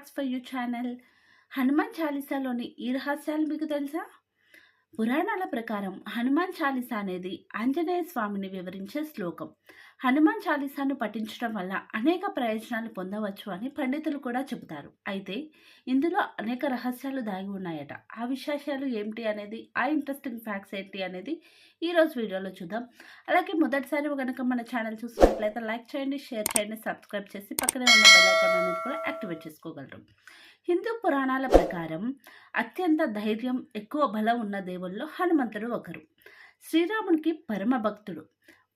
Facts for you channel Hanuman చాలీసాలోని ఈ రహస్యాలు మీకు తెలుసా? పురాణాల ప్రకారం హనుమాన్ చాలీస అనేది ఆంజనేయ స్వామిని వివరించే శ్లోకం. హనుమాన్ చాలీసాను పఠించడం వల్ల అనేక ప్రయోజనాలు పొందవచ్చు అని పండితులు కూడా చెబుతారు. అయితే ఇందులో అనేక రహస్యాలు దాగి ఉన్నాయట. ఆ విశేషాలు ఏమిటి అనేది ఆ ఇంట్రెస్టింగ్ ఫ్యాక్ట్స్ ఏంటి అనేది ఈరోజు వీడియోలో చూద్దాం. అలాగే మొదటిసారి కనుక మన ఛానల్ చూసినట్లయితే లైక్ చేయండి షేర్ చేయండి సబ్స్క్రైబ్ చేసి పక్కనే ఉన్న బెల్ ఐకాన్ అనేది కూడా యాక్టివేట్ చేసుకోగలరు. హిందూ పురాణాల ప్రకారం అత్యంత ధైర్యం ఎక్కువ బలం ఉన్న దేవుల్లో హనుమంతుడు ఒకరు. శ్రీరామునికి పరమ భక్తుడు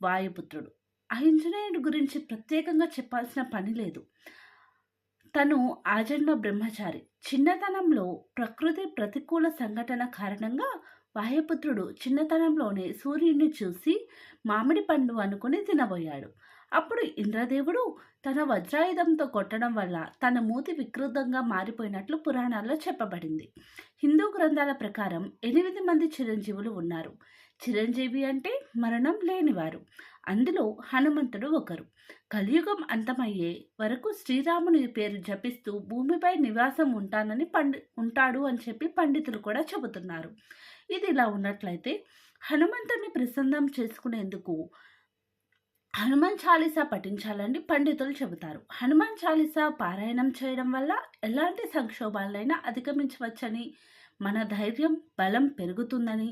వాయుపుత్రుడు. అహింజనేయుడు గురించి ప్రత్యేకంగా చెప్పాల్సిన పని లేదు. తను ఆజన్మ బ్రహ్మచారి. చిన్నతనంలో ప్రకృతి ప్రతికూల సంఘటన కారణంగా వాయుపుత్రుడు చిన్నతనంలోనే సూర్యుడిని చూసి మామిడి పండు అనుకుని తినబోయాడు. అప్పుడు ఇంద్రదేవుడు తన వజ్రాయుధంతో కొట్టడం వల్ల తన మూతి వికృతంగా మారిపోయినట్లు పురాణాల్లో చెప్పబడింది. హిందూ గ్రంథాల ప్రకారం ఎనిమిది మంది చిరంజీవులు ఉన్నారు. చిరంజీవి అంటే మరణం లేనివారు. అందులో హనుమంతుడు ఒకరు. కలియుగం అంతమయ్యే వరకు శ్రీరాముని పేరు జపిస్తూ భూమిపై నివాసం ఉంటానని పండి ఉంటాడు అని చెప్పి పండితులు కూడా చెబుతున్నారు. ఇది ఇలా ఉన్నట్లయితే హనుమంతుడిని ప్రసన్నం చేసుకునేందుకు హనుమాన్ చాలీసా పఠించాలని పండితులు చెబుతారు. హనుమాన్ చాలీసా పారాయణం చేయడం వల్ల ఎలాంటి సంక్షోభాలైనా అధిగమించవచ్చని మన ధైర్యం బలం పెరుగుతుందని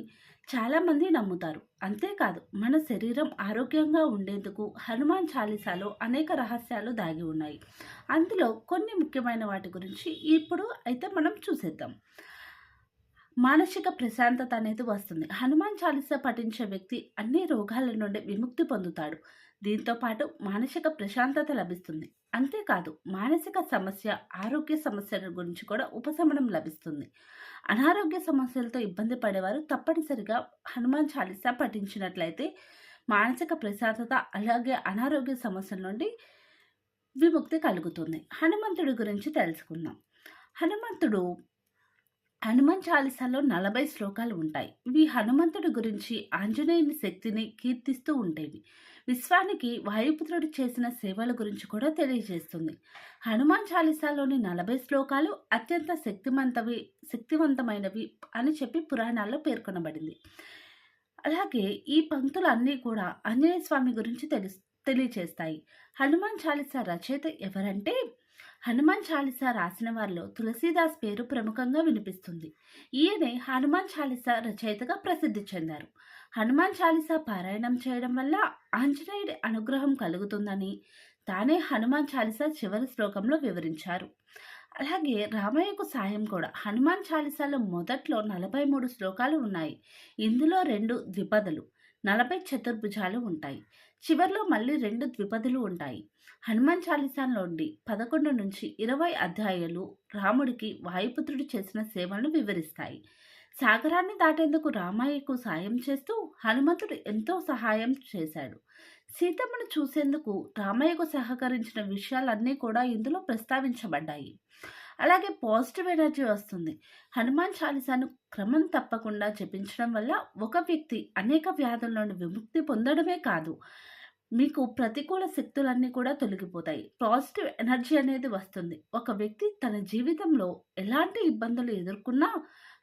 చాలామంది నమ్ముతారు. అంతేకాదు మన శరీరం ఆరోగ్యంగా ఉండేందుకు హనుమాన్ చాలీసాలో అనేక రహస్యాలు దాగి ఉన్నాయి. అందులో కొన్ని ముఖ్యమైన వాటి గురించి ఇప్పుడు అయితే మనం చూసేద్దాం. మానసిక ప్రశాంతత అనేది వస్తుంది. హనుమాన్ చాలీసా పఠించే వ్యక్తి అన్ని రోగాల నుండి విముక్తి పొందుతాడు. దీంతో పాటు మానసిక ప్రశాంతత లభిస్తుంది. అంతేకాదు మానసిక సమస్య ఆరోగ్య సమస్యల గురించి కూడా ఉపశమనం లభిస్తుంది. అనారోగ్య సమస్యలతో ఇబ్బంది పడేవారు తప్పనిసరిగా హనుమాన్ చాలీసా పఠించినట్లయితే మానసిక ప్రశాంతత అలాగే అనారోగ్య సమస్యల నుండి విముక్తి కలుగుతుంది. హనుమంతుడి గురించి తెలుసుకుందాం. హనుమంతుడు హనుమాన్ చాలీసాలో నలభై శ్లోకాలు ఉంటాయి. ఇవి హనుమంతుడి గురించి ఆంజనేయుని శక్తిని కీర్తిస్తూ ఉండేవి. విశ్వానికి వాయుపుత్రుడు చేసిన సేవల గురించి కూడా తెలియజేస్తుంది. హనుమాన్ చాలీసాలోని నలభై శ్లోకాలు అత్యంత శక్తిమంతవి శక్తివంతమైనవి అని చెప్పి పురాణాల్లో పేర్కొనబడింది. అలాగే ఈ పంక్తులు అన్నీ కూడా ఆంజనేయ స్వామి గురించి తెలి తెలియచేస్తాయి. హనుమాన్ చాలీసా రచయిత ఎవరంటే హనుమాన్ చాలీసా రాసిన వారిలో తులసీదాస్ పేరు ప్రముఖంగా వినిపిస్తుంది. ఈయనే హనుమాన్ చాలీసా రచయితగా ప్రసిద్ధి చెందారు. హనుమాన్ చాలీసా పారాయణం చేయడం వల్ల ఆంజనేయుడి అనుగ్రహం కలుగుతుందని తానే హనుమాన్ చాలీసా చివరి శ్లోకంలో వివరించారు. అలాగే రామయ్యకు సాయం కూడా. హనుమాన్ చాలీసాలో మొదట్లో నలభై మూడు శ్లోకాలు ఉన్నాయి. ఇందులో రెండు ద్విపదలు నలభై చతుర్భుజాలు ఉంటాయి. చివరిలో మళ్ళీ రెండు ద్విపదులు ఉంటాయి. హనుమాన్ చాలీసాలోండి పదకొండు నుంచి ఇరవై అధ్యాయాలు రాముడికి వాయుపుత్రుడు చేసిన సేవలను వివరిస్తాయి. సాగరాన్ని దాటేందుకు రామయ్యకు సాయం చేస్తూ హనుమంతుడు ఎంతో సహాయం చేశాడు. సీతమ్మను చూసేందుకు రామయ్యకు సహకరించిన విషయాలన్నీ కూడా ఇందులో ప్రస్తావించబడ్డాయి. అలాగే పాజిటివ్ ఎనర్జీ వస్తుంది. హనుమాన్ చాలీసాను క్రమం తప్పకుండా జపించడం వల్ల ఒక వ్యక్తి అనేక వ్యాధుల నుండి విముక్తి పొందడమే కాదు. మీకు ప్రతికూల శక్తులన్నీ కూడా తొలగిపోతాయి. పాజిటివ్ ఎనర్జీ అనేది వస్తుంది. ఒక వ్యక్తి తన జీవితంలో ఎలాంటి ఇబ్బందులు ఎదుర్కొన్నా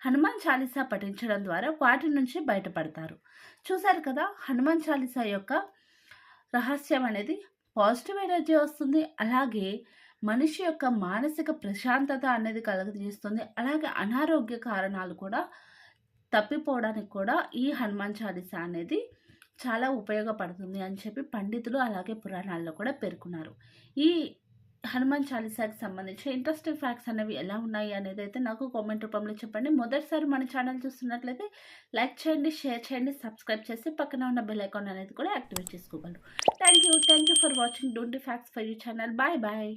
హనుమాన్ చాలీసా పఠించడం ద్వారా వాటి నుంచి బయటపడతారు. చూశారు కదా హనుమాన్ చాలీసా యొక్క రహస్యం అనేది పాజిటివ్ ఎనర్జీ వస్తుంది. అలాగే మనిషి యొక్క మానసిక ప్రశాంతత అనేది కలుగజేస్తుంది అలాగే అనారోగ్య కారణాలు కూడా తప్పిపోవడానికి కూడా ఈ హనుమాన్ చాలీసా అనేది చాలా ఉపయోగపడుతుంది అని చెప్పి పండితులు అలాగే పురాణాల్లో కూడా పేర్కొన్నారు. ఈ హనుమాన్ చాలీసాకి సంబంధించి ఇంట్రెస్టింగ్ ఫ్యాక్ట్స్ అనేవి ఎలా ఉన్నాయి అనేది అయితే నాకు కామెంట్ రూపంలో చెప్పండి. మొదటిసారి మన ఛానల్ చూస్తున్నట్లయితే లైక్ చేయండి షేర్ చేయండి సబ్స్క్రైబ్ చేసి పక్కన ఉన్న బెల్ ఐకాన్ అనేది కూడా యాక్టివేట్ చేసుకోగలరు. Thank you thank you for watching don't facts for you channel bye bye